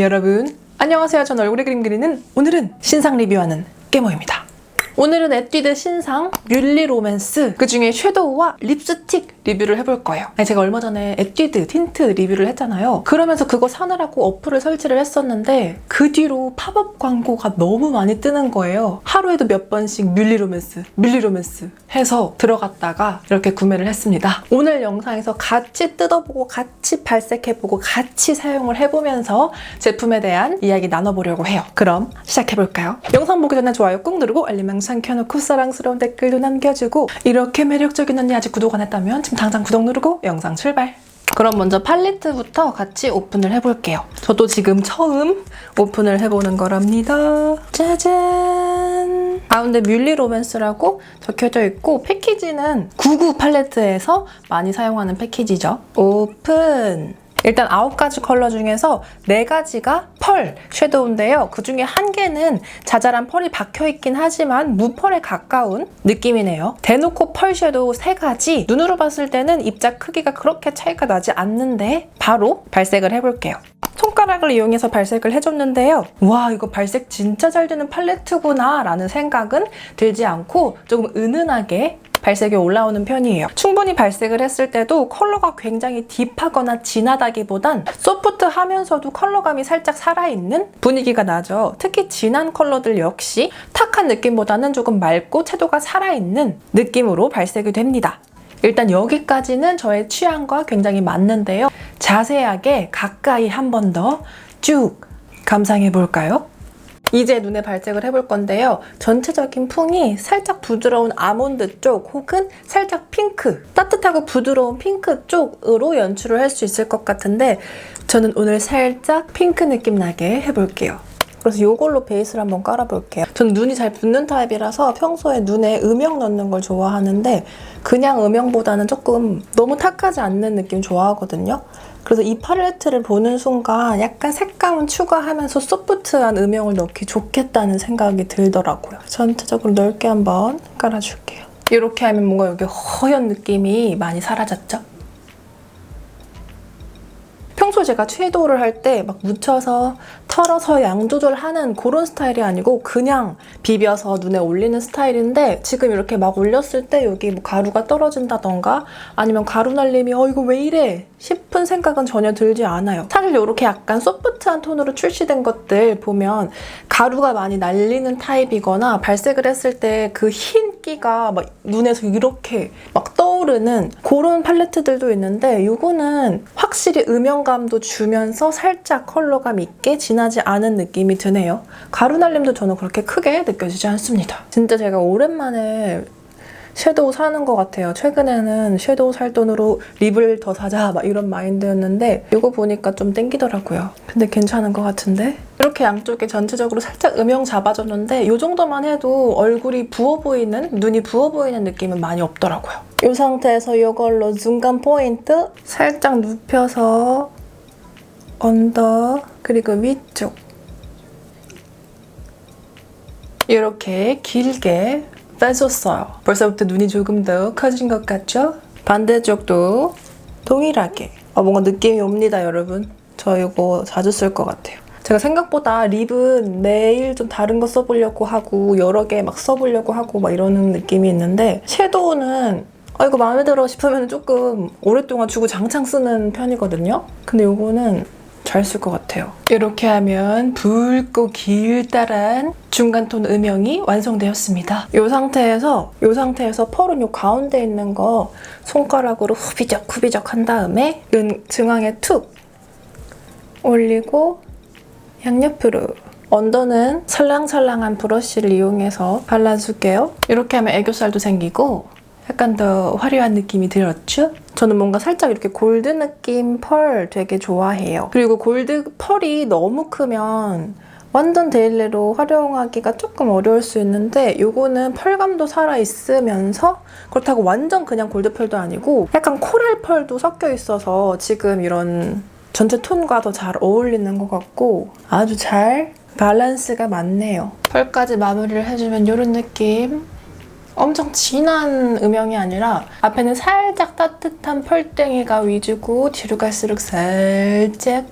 여러분 안녕하세요. 전 얼굴에 그림 그리는 오늘은 신상 리뷰하는 깨모입니다. 오늘은 에뛰드 신상 뮬리 로맨스 그 중에 섀도우와 립스틱 리뷰를 해볼 거예요. 아니, 제가 얼마 전에 에뛰드 틴트 리뷰를 했잖아요. 그러면서 그거 사느라고 어플을 설치를 했었는데 그 뒤로 팝업 광고가 너무 많이 뜨는 거예요. 하루에도 몇 번씩 뮬리 로맨스, 뮬리 로맨스 해서 들어갔다가 이렇게 구매를 했습니다. 오늘 영상에서 같이 뜯어보고 같이 발색해보고 같이 사용을 해보면서 제품에 대한 이야기 나눠보려고 해요. 그럼 시작해볼까요? 영상 보기 전에 좋아요 꾹 누르고 알림 항상 켜놓고 사랑스러운 댓글도 남겨주고 이렇게 매력적인 언니 아직 구독 안 했다면 지금 당장 구독 누르고 영상 출발! 그럼 먼저 팔레트부터 같이 오픈을 해볼게요. 저도 지금 처음 오픈을 해보는 거랍니다. 짜잔! 가운데 뮬리 로맨스라고 적혀져 있고 패키지는 99 팔레트에서 많이 사용하는 패키지죠. 오픈! 일단 9가지 컬러 중에서 4가지가 펄 섀도우인데요. 그 중에 한 개는 자잘한 펄이 박혀있긴 하지만 무펄에 가까운 느낌이네요. 대놓고 펄 섀도우 3가지 눈으로 봤을 때는 입자 크기가 그렇게 차이가 나지 않는데 바로 발색을 해볼게요. 손가락을 이용해서 발색을 해줬는데요. 와 이거 발색 진짜 잘 되는 팔레트구나 라는 생각은 들지 않고 조금 은은하게 발색이 올라오는 편이에요. 충분히 발색을 했을 때도 컬러가 굉장히 딥하거나 진하다기보단 소프트하면서도 컬러감이 살짝 살아있는 분위기가 나죠. 특히 진한 컬러들 역시 탁한 느낌보다는 조금 맑고 채도가 살아있는 느낌으로 발색이 됩니다. 일단 여기까지는 저의 취향과 굉장히 맞는데요. 자세하게 가까이 한 번 더 쭉 감상해 볼까요? 이제 눈에 발색을 해볼 건데요. 전체적인 풍이 살짝 부드러운 아몬드 쪽 혹은 살짝 핑크, 따뜻하고 부드러운 핑크 쪽으로 연출을 할 수 있을 것 같은데 저는 오늘 살짝 핑크 느낌 나게 해볼게요. 그래서 이걸로 베이스를 한번 깔아볼게요. 저는 눈이 잘 붓는 타입이라서 평소에 눈에 음영 넣는 걸 좋아하는데 그냥 음영보다는 조금 너무 탁하지 않는 느낌 좋아하거든요. 그래서 이 팔레트를 보는 순간 약간 색감은 추가하면서 소프트한 음영을 넣기 좋겠다는 생각이 들더라고요. 전체적으로 넓게 한번 깔아줄게요. 이렇게 하면 뭔가 여기 허연 느낌이 많이 사라졌죠? 평소 제가 섀도우를 할 때 막 묻혀서 털어서 양 조절하는 그런 스타일이 아니고 그냥 비벼서 눈에 올리는 스타일인데 지금 이렇게 막 올렸을 때 여기 뭐 가루가 떨어진다던가 아니면 가루 날림이 어 이거 왜 이래 싶은 생각은 전혀 들지 않아요. 사실 이렇게 약간 소프트한 톤으로 출시된 것들 보면 가루가 많이 날리는 타입이거나 발색을 했을 때 그 흰기가 막 눈에서 이렇게 막 떠오르는 그런 팔레트들도 있는데 이거는 확실히 음영감도 주면서 살짝 컬러감 있게 진하지 않은 느낌이 드네요. 가루 날림도 저는 그렇게 크게 느껴지지 않습니다. 진짜 제가 오랜만에 섀도우 사는 것 같아요. 최근에는 섀도우 살 돈으로 립을 더 사자 막 이런 마인드였는데 이거 보니까 좀 땡기더라고요. 근데 괜찮은 것 같은데? 이렇게 양쪽에 전체적으로 살짝 음영 잡아줬는데 이 정도만 해도 얼굴이 부어 보이는, 눈이 부어 보이는 느낌은 많이 없더라고요. 이 상태에서 이걸로 중간 포인트 살짝 눕혀서 언더 그리고 위쪽 이렇게 길게 빼줬어요. 벌써부터 눈이 조금 더 커진 것 같죠? 반대쪽도 동일하게 어, 뭔가 느낌이 옵니다 여러분. 저 이거 자주 쓸 것 같아요. 제가 생각보다 립은 매일 좀 다른 거 써보려고 하고 여러 개 막 써보려고 하고 막 이러는 느낌이 있는데 섀도우는 아 이거 마음에 들어 싶으면 조금 오랫동안 주고 장창 쓰는 편이거든요. 근데 이거는 잘 쓸 것 같아요. 이렇게 하면 붉고 길다란 중간 톤 음영이 완성되었습니다. 이 상태에서 이 상태에서 펄은 이 가운데 있는 거 손가락으로 후비적 후비적 한 다음에 은 중앙에 툭 올리고 양옆으로 언더는 살랑살랑한 브러쉬를 이용해서 발라줄게요. 이렇게 하면 애교살도 생기고 약간 더 화려한 느낌이 들었죠? 저는 뭔가 살짝 이렇게 골드 느낌 펄 되게 좋아해요. 그리고 골드 펄이 너무 크면 완전 데일리로 활용하기가 조금 어려울 수 있는데 이거는 펄감도 살아있으면서 그렇다고 완전 그냥 골드 펄도 아니고 약간 코랄 펄도 섞여 있어서 지금 이런 전체 톤과 더 잘 어울리는 것 같고 아주 잘 밸런스가 맞네요. 펄까지 마무리를 해주면 이런 느낌 엄청 진한 음영이 아니라 앞에는 살짝 따뜻한 펄땡이가 위주고 뒤로 갈수록 살짝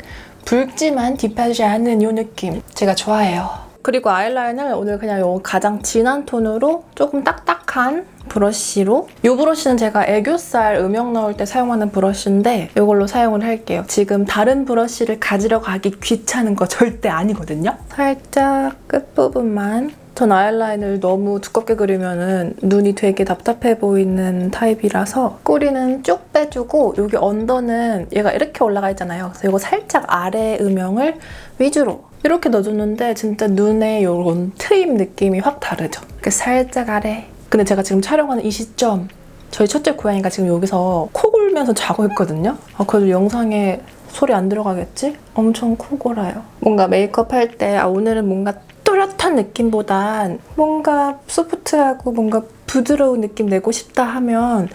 붉지만 딥하지 않은 이 느낌 제가 좋아해요. 그리고 아이라인을 오늘 그냥 요 가장 진한 톤으로 조금 딱딱한 브러쉬로 이 브러쉬는 제가 애교살 음영 넣을 때 사용하는 브러쉬인데 이걸로 사용을 할게요. 지금 다른 브러쉬를 가지러 가기 귀찮은 거 절대 아니거든요. 살짝 끝부분만 전 아이라인을 너무 두껍게 그리면은 눈이 되게 답답해 보이는 타입이라서 꼬리는 쭉 빼주고 여기 언더는 얘가 이렇게 올라가 있잖아요. 그래서 이거 살짝 아래 음영을 위주로 이렇게 넣어줬는데 진짜 눈에 이런 트임 느낌이 확 다르죠. 이렇게 살짝 아래. 근데 제가 지금 촬영하는 이 시점 저희 첫째 고양이가 지금 여기서 코 골면서 자고 있거든요. 아, 그래도 영상에 소리 안 들어가겠지? 엄청 코 골아요. 뭔가 메이크업 할 때 아, 오늘은 뭔가 또렷한 느낌보단 뭔가 소프트하고 뭔가 부드러운 느낌 내고 싶다 하면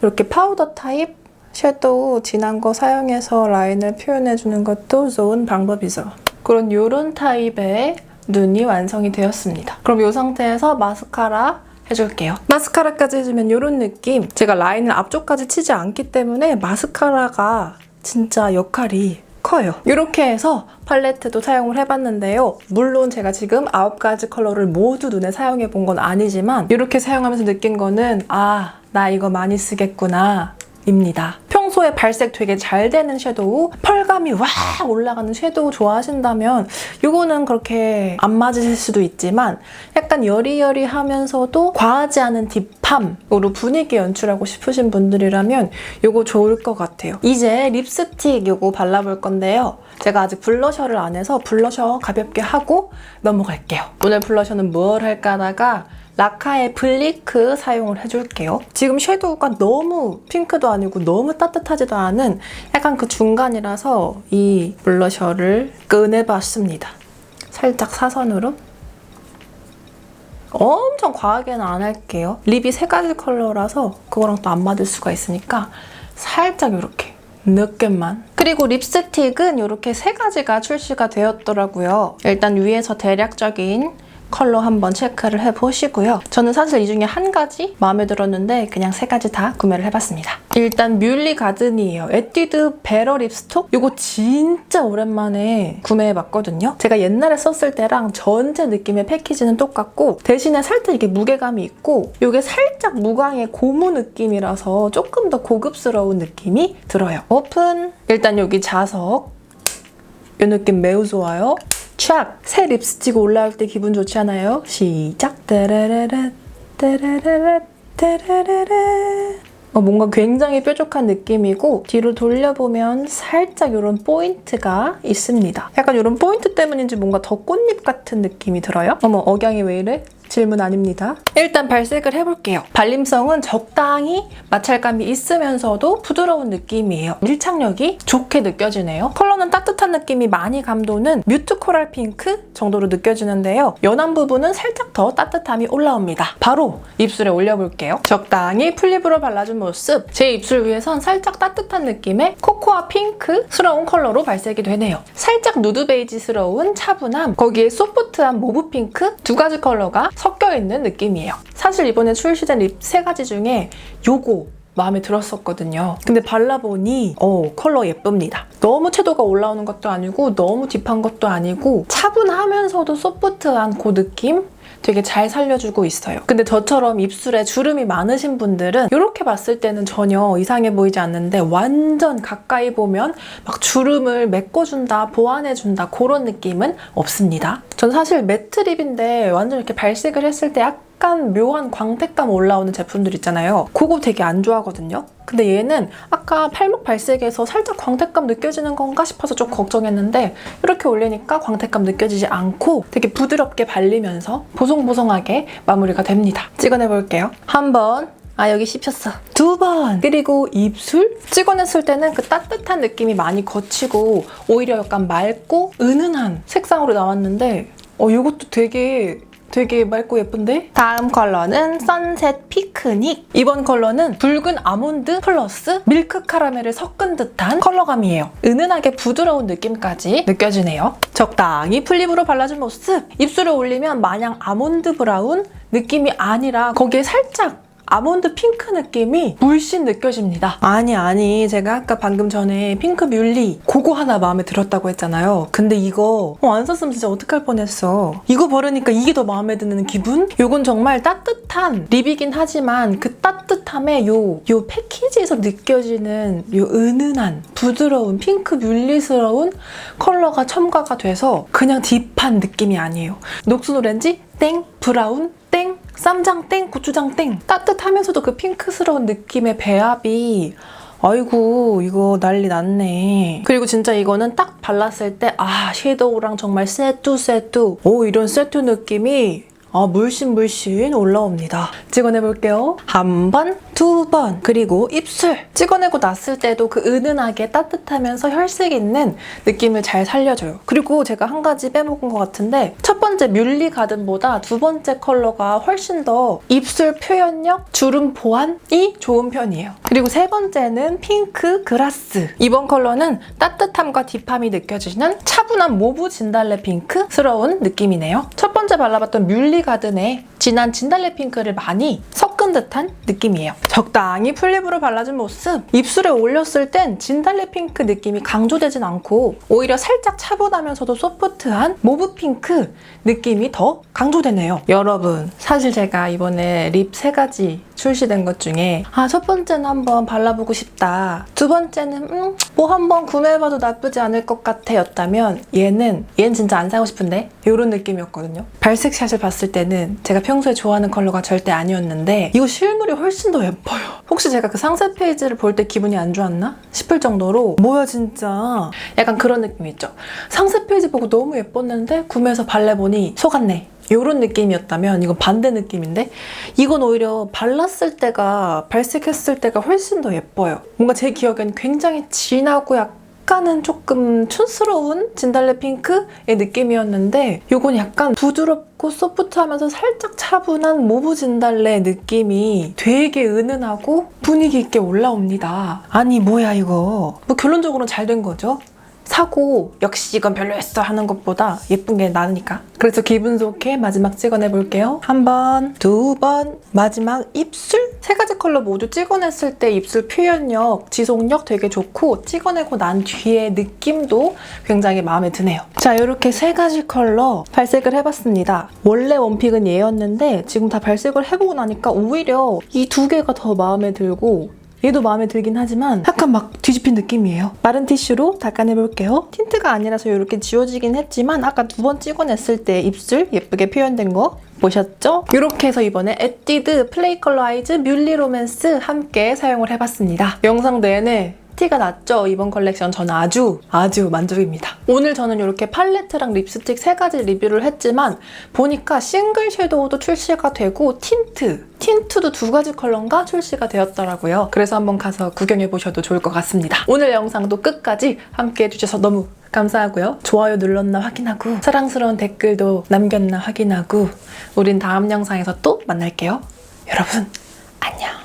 이렇게 파우더 타입 섀도우 진한 거 사용해서 라인을 표현해 주는 것도 좋은 방법이죠. 그런 요런 타입의 눈이 완성이 되었습니다. 그럼 이 상태에서 마스카라 해줄게요. 마스카라까지 해주면 이런 느낌. 제가 라인을 앞쪽까지 치지 않기 때문에 마스카라가 진짜 역할이 커요. 이렇게 해서 팔레트도 사용을 해봤는데요. 물론 제가 지금 아홉 가지 컬러를 모두 눈에 사용해 본 건 아니지만 이렇게 사용하면서 느낀 거는 아, 나 이거 많이 쓰겠구나. 입니다. 평소에 발색 되게 잘 되는 섀도우, 펄감이 와 올라가는 섀도우 좋아하신다면 이거는 그렇게 안 맞으실 수도 있지만 약간 여리여리하면서도 과하지 않은 딥함으로 분위기 연출하고 싶으신 분들이라면 이거 좋을 것 같아요. 이제 립스틱 이거 발라볼 건데요. 제가 아직 블러셔를 안 해서 블러셔 가볍게 하고 넘어갈게요. 오늘 블러셔는 뭘 할까 하다가 라카의 블리크 사용을 해줄게요. 지금 섀도우가 너무 핑크도 아니고 너무 따뜻하지도 않은 약간 그 중간이라서 이 블러셔를 꺼내봤습니다. 살짝 사선으로. 엄청 과하게는 안 할게요. 립이 세 가지 컬러라서 그거랑 또 안 맞을 수가 있으니까 살짝 이렇게 늦게만. 그리고 립스틱은 이렇게 세 가지가 출시가 되었더라고요. 일단 위에서 대략적인 컬러 한번 체크를 해보시고요. 저는 사실 이 중에 한 가지 마음에 들었는데 그냥 세 가지 다 구매를 해봤습니다. 일단 뮬리 가든이에요. 에뛰드 베러 립스톡? 이거 진짜 오랜만에 구매해봤거든요. 제가 옛날에 썼을 때랑 전체 느낌의 패키지는 똑같고 대신에 살짝 이게 무게감이 있고 이게 살짝 무광의 고무 느낌이라서 조금 더 고급스러운 느낌이 들어요. 오픈! 일단 여기 자석 이 느낌 매우 좋아요. 촥! 새 립스틱 올라올 때 기분 좋지 않아요? 시작! 따라라라 따라라라 따라라라 어, 뭔가 굉장히 뾰족한 느낌이고 뒤로 돌려보면 살짝 이런 포인트가 있습니다. 약간 이런 포인트 때문인지 뭔가 더 꽃잎 같은 느낌이 들어요. 어머 억양이 왜 이래? 질문 아닙니다. 일단 발색을 해볼게요. 발림성은 적당히 마찰감이 있으면서도 부드러운 느낌이에요. 밀착력이 좋게 느껴지네요. 컬러는 따뜻한 느낌이 많이 감도는 뮤트 코랄 핑크 정도로 느껴지는데요. 연한 부분은 살짝 더 따뜻함이 올라옵니다. 바로 입술에 올려볼게요. 적당히 풀립으로 발라준 모습. 제 입술 위에선 살짝 따뜻한 느낌의 코코 아 핑크스러운 컬러로 발색이 되네요. 살짝 누드 베이지스러운 차분함, 거기에 소프트한 모브 핑크 두 가지 컬러가 섞여 있는 느낌이에요. 사실 이번에 출시된 립 세 가지 중에 요거 마음에 들었었거든요. 근데 발라보니 어 컬러 예쁩니다. 너무 채도가 올라오는 것도 아니고 너무 딥한 것도 아니고 차분하면서도 소프트한 그 느낌? 되게 잘 살려주고 있어요. 근데 저처럼 입술에 주름이 많으신 분들은 이렇게 봤을 때는 전혀 이상해 보이지 않는데 완전 가까이 보면 막 주름을 메꿔준다, 보완해준다 그런 느낌은 없습니다. 전 사실 매트 립인데 완전 이렇게 발색을 했을 때 약간 묘한 광택감 올라오는 제품들 있잖아요. 그거 되게 안 좋아하거든요. 근데 얘는 아까 팔목 발색에서 살짝 광택감 느껴지는 건가 싶어서 좀 걱정했는데 이렇게 올리니까 광택감 느껴지지 않고 되게 부드럽게 발리면서 보송보송하게 마무리가 됩니다. 찍어내볼게요. 한 번, 아 여기 씹혔어. 두 번. 그리고 입술 찍어냈을 때는 그 따뜻한 느낌이 많이 거치고 오히려 약간 맑고 은은한 색상으로 나왔는데 어 이것도 되게 되게 맑고 예쁜데? 다음 컬러는 선셋 피크닉. 이번 컬러는 붉은 아몬드 플러스 밀크 카라멜을 섞은 듯한 컬러감이에요. 은은하게 부드러운 느낌까지 느껴지네요. 적당히 플립으로 발라준 모습. 입술에 올리면 마냥 아몬드 브라운 느낌이 아니라 거기에 살짝 아몬드 핑크 느낌이 물씬 느껴집니다. 아니 아니 제가 아까 방금 전에 핑크 뮬리 그거 하나 마음에 들었다고 했잖아요. 근데 이거 어, 안 썼으면 진짜 어떡할 뻔했어. 이거 버르니까 이게 더 마음에 드는 기분? 요건 정말 따뜻한 립이긴 하지만 그 따뜻함에 요, 요 패키지에서 느껴지는 요 은은한 부드러운 핑크 뮬리스러운 컬러가 첨가가 돼서 그냥 딥한 느낌이 아니에요. 녹슨 오렌지 땡 브라운 땡 쌈장 땡 고추장 땡. 따뜻하면서도 그 핑크스러운 느낌의 배합이 아이고 이거 난리 났네. 그리고 진짜 이거는 딱 발랐을 때 아 섀도우랑 정말 세뚜 세뚜. 오 이런 세뚜 느낌이 아, 물씬 물씬 올라옵니다. 찍어내볼게요. 한 번, 두 번, 그리고 입술. 찍어내고 났을 때도 그 은은하게 따뜻하면서 혈색 있는 느낌을 잘 살려줘요. 그리고 제가 한 가지 빼먹은 것 같은데 첫 번째 뮬리 가든보다 두 번째 컬러가 훨씬 더 입술 표현력, 주름 보완이 좋은 편이에요. 그리고 세 번째는 핑크 그라스. 이번 컬러는 따뜻함과 딥함이 느껴지는 차분한 모브 진달래 핑크스러운 느낌이네요. 첫 번째 발라봤던 뮬리 가든의 진한 진달래 핑크를 많이 섞 은 듯한 느낌이에요. 적당히 플립으로 발라준 모습. 입술에 올렸을 땐 진달래 핑크 느낌이 강조되진 않고 오히려 살짝 차분하면서도 소프트한 모브 핑크 느낌이 더 강조되네요. 여러분, 사실 제가 이번에 립 세 가지 출시된 것 중에 아, 첫 번째는 한번 발라보고 싶다. 두 번째는 음, 뭐 한번 구매해봐도 나쁘지 않을 것 같아 였다면 얘는 얘는 진짜 안 사고 싶은데 이런 느낌이었거든요. 발색샷을 봤을 때는 제가 평소에 좋아하는 컬러가 절대 아니었는데 이거 실물이 훨씬 더 예뻐요. 혹시 제가 그 상세 페이지를 볼 때 기분이 안 좋았나 싶을 정도로 뭐야 진짜 약간 그런 느낌 있죠. 상세 페이지 보고 너무 예뻤는데 구매해서 발라보니 속았네. 이런 느낌이었다면 이건 반대 느낌인데 이건 오히려 발랐을 때가 발색했을 때가 훨씬 더 예뻐요. 뭔가 제 기억엔 굉장히 진하고 약간 은 조금 촌스러운 진달래 핑크의 느낌이었는데 이건 약간 부드럽고 소프트하면서 살짝 차분한 모브 진달래 느낌이 되게 은은하고 분위기 있게 올라옵니다. 아니 뭐야 이거 뭐 결론적으로는 잘 된 거죠. 사고 역시 이건 별로였어 하는 것보다 예쁜 게 나으니까. 그래서 기분 좋게 마지막 찍어내 볼게요. 한 번, 두 번, 마지막 입술? 세 가지 컬러 모두 찍어냈을 때 입술 표현력, 지속력 되게 좋고 찍어내고 난 뒤에 느낌도 굉장히 마음에 드네요. 자 이렇게 세 가지 컬러 발색을 해봤습니다. 원래 원픽은 얘였는데 지금 다 발색을 해보고 나니까 오히려 이 두 개가 더 마음에 들고 얘도 마음에 들긴 하지만 약간 막 뒤집힌 느낌이에요. 마른 티슈로 닦아내볼게요. 틴트가 아니라서 이렇게 지워지긴 했지만 아까 두 번 찍어냈을 때 입술 예쁘게 표현된 거 보셨죠? 이렇게 해서 이번에 에뛰드 플레이 컬러 아이즈 뮬리 로맨스 함께 사용을 해봤습니다. 영상 내내 티가 났죠? 이번 컬렉션 저는 아주 아주 만족입니다. 오늘 저는 이렇게 팔레트랑 립스틱 세 가지 리뷰를 했지만 보니까 싱글 섀도우도 출시가 되고 틴트, 틴트도 두 가지 컬러인가 출시가 되었더라고요. 그래서 한번 가서 구경해 보셔도 좋을 것 같습니다. 오늘 영상도 끝까지 함께 해주셔서 너무 감사하고요. 좋아요 눌렀나 확인하고 사랑스러운 댓글도 남겼나 확인하고 우린 다음 영상에서 또 만날게요. 여러분 안녕.